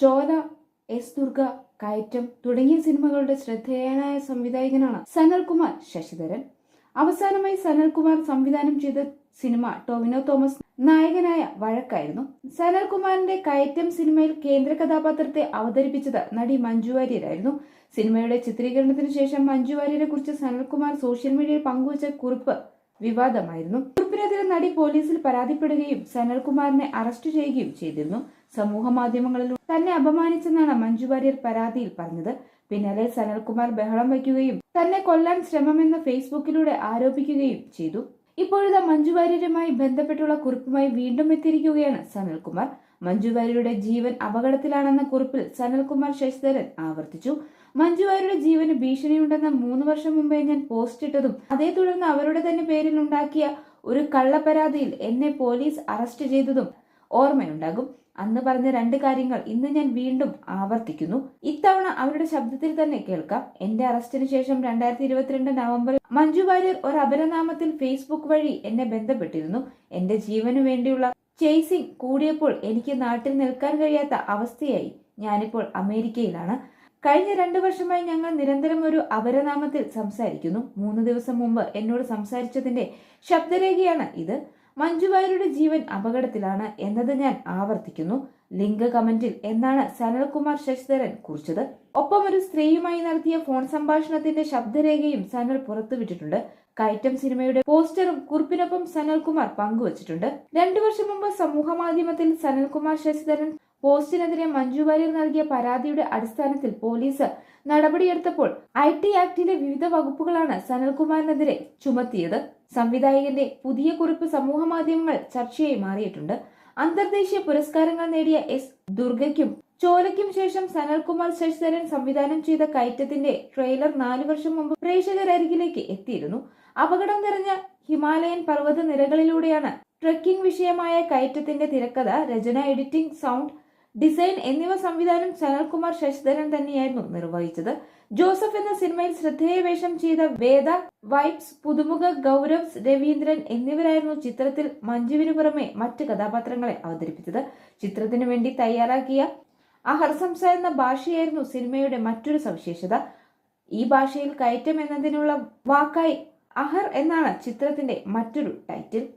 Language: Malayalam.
ചോല എസ് ദുർഗ കയറ്റം തുടങ്ങിയ സിനിമകളുടെ ശ്രദ്ധേയനായ സംവിധായകനാണ് സനൽകുമാർ ശശിധരൻ. അവസാനമായി സനൽകുമാർ സംവിധാനം ചെയ്ത സിനിമ ടോവിനോ തോമസ് നായകനായ വഴക്കായിരുന്നു. സനൽകുമാറിന്റെ കയറ്റം സിനിമയിൽ കേന്ദ്ര കഥാപാത്രത്തെ അവതരിപ്പിച്ചത് നടി മഞ്ജു വാര്യരായിരുന്നു. സിനിമയുടെ ചിത്രീകരണത്തിന് ശേഷം മഞ്ജു വാര്യരെ കുറിച്ച് സനൽകുമാർ സോഷ്യൽ മീഡിയയിൽ പങ്കുവച്ച കുറിപ്പ് വിവാദമായിരുന്നു. കുറിപ്പിനെതിരെ നടി പോലീസിൽ പരാതിപ്പെടുകയും സനൽകുമാറിനെ അറസ്റ്റ് ചെയ്യുകയും ചെയ്തിരുന്നു. സമൂഹ മാധ്യമങ്ങളിൽ തന്നെ അപമാനിച്ചെന്നാണ് മഞ്ജു വാര്യർ പരാതിയിൽ പറഞ്ഞത്. പിന്നാലെ സനൽകുമാർ ബഹളം വയ്ക്കുകയും തന്നെ കൊല്ലാൻ ശ്രമമെന്ന് ഫേസ്ബുക്കിലൂടെ ആരോപിക്കുകയും ചെയ്തു. ഇപ്പോഴത്തെ മഞ്ജു വാര്യരുമായി ബന്ധപ്പെട്ടുള്ള കുറിപ്പുമായി വീണ്ടും എത്തിയിരിക്കുകയാണ് സനൽകുമാർ. മഞ്ജു വാര്യരുടെ ജീവൻ അപകടത്തിലാണെന്ന കുറിപ്പിൽ സനൽകുമാർ ശശിധരൻ ആവർത്തിച്ചു. മഞ്ജു വാര്യരുടെ ജീവന് ഭീഷണിയുണ്ടെന്ന മൂന്ന് വർഷം മുമ്പേ ഞാൻ പോസ്റ്റ് ഇട്ടതും അതേ തുടർന്ന് അവരുടെ തന്നെ പേരിൽ ഉണ്ടാക്കിയ ഒരു കള്ളപരാതിയിൽ എന്നെ പോലീസ് അറസ്റ്റ് ചെയ്തതും ഓർമ്മയുണ്ടാകും. അന്ന് പറഞ്ഞ രണ്ട് കാര്യങ്ങൾ ഇന്ന് ഞാൻ വീണ്ടും ആവർത്തിക്കുന്നു. ഇത്തവണ അവരുടെ ശബ്ദത്തിൽ തന്നെ കേൾക്കാം. എന്റെ അറസ്റ്റിന് ശേഷം രണ്ടായിരത്തി ഇരുപത്തിരണ്ട് നവംബറിൽ മഞ്ജു വാര്യർ ഒരു അപരനാമത്തിൽ ഫേസ്ബുക്ക് വഴി എന്നെ ബന്ധപ്പെട്ടിരുന്നു. എന്റെ ജീവനു വേണ്ടിയുള്ള ചേസിംഗ് കൂടിയപ്പോൾ എനിക്ക് നാട്ടിൽ നിൽക്കാൻ കഴിയാത്ത അവസ്ഥയായി. ഞാനിപ്പോൾ അമേരിക്കയിലാണ്. കഴിഞ്ഞ രണ്ടു വർഷമായി ഞങ്ങൾ നിരന്തരം ഒരു അപരനാമത്തിൽ സംസാരിക്കുന്നു. മൂന്ന് ദിവസം മുമ്പ് എന്നോട് സംസാരിച്ചതിന്റെ ശബ്ദരേഖയാണ് ഇത്. മഞ്ജു വാര്യരുടെ ജീവൻ അപകടത്തിലാണ് എന്നത് ഞാൻ ആവർത്തിക്കുന്നു. ലിംഗ കമന്റിൽ എന്നാണ് സനൽകുമാർ ശശിധരൻ കുറിച്ചത്. ഒപ്പം ഒരു സ്ത്രീയുമായി നടത്തിയ ഫോൺ സംഭാഷണത്തിന്റെ ശബ്ദരേഖയും സനൽ പുറത്തുവിട്ടിട്ടുണ്ട്. കയറ്റം സിനിമയുടെ പോസ്റ്ററും കുറിപ്പിനൊപ്പം സനൽകുമാർ പങ്കുവച്ചിട്ടുണ്ട്. രണ്ടു വർഷം മുമ്പ് സമൂഹ മാധ്യമത്തിൽ സനൽകുമാർ ശശിധരൻ പോസ്റ്റിനെതിരെ മഞ്ജു വാര്യർ നൽകിയ പരാതിയുടെ അടിസ്ഥാനത്തിൽ പോലീസ് നടപടിയെടുത്തപ്പോൾ ഐ ടി ആക്ടിലെ വിവിധ വകുപ്പുകളാണ് സനൽകുമാറിനെതിരെ ചുമത്തിയത്. സംവിധായകന്റെ പുതിയ കുറിപ്പ് സമൂഹ മാധ്യമങ്ങൾ ചർച്ചയായി മാറിയിട്ടുണ്ട്. അന്തർദേശീയ പുരസ്കാരങ്ങൾ നേടിയ എസ് ദുർഗയ്ക്കും ചോലയ്ക്കും ശേഷം സനൽകുമാർ ശശിധരൻ സംവിധാനം ചെയ്ത കയറ്റത്തിന്റെ ട്രെയിലർ നാലു വർഷം മുമ്പ് പ്രേക്ഷകരരികിലേക്ക് എത്തിയിരുന്നു. അപകടം നിറഞ്ഞ ഹിമാലയൻ പർവത നിരകളിലൂടെയാണ് ട്രക്കിംഗ് വിഷയമായ കയറ്റത്തിന്റെ തിരക്കഥ രചന എഡിറ്റിംഗ് സൗണ്ട് ഡിസൈൻ എന്നിവ സംവിധാനം സനൽകുമാർ ശശിധരൻ തന്നെയായിരുന്നു നിർവഹിച്ചത്. ജോസഫ് എന്ന സിനിമയിൽ ശ്രദ്ധേയ വേഷം ചെയ്ത വേദ വൈബ്സ് പുതുമുഖ ഗൗരവ് രവീന്ദ്രൻ എന്നിവരായിരുന്നു ചിത്രത്തിൽ മഞ്ജുവിനു പുറമെ മറ്റ് കഥാപാത്രങ്ങളെ അവതരിപ്പിച്ചത്. ചിത്രത്തിനു വേണ്ടി തയ്യാറാക്കിയ അഹർസംസ എന്ന ഭാഷയായിരുന്നു സിനിമയുടെ മറ്റൊരു സവിശേഷത. ഈ ഭാഷയിൽ കയറ്റം എന്നതിനുള്ള വാക്കായി അഹർ എന്നാണ് ചിത്രത്തിന്റെ മറ്റൊരു ടൈറ്റിൽ.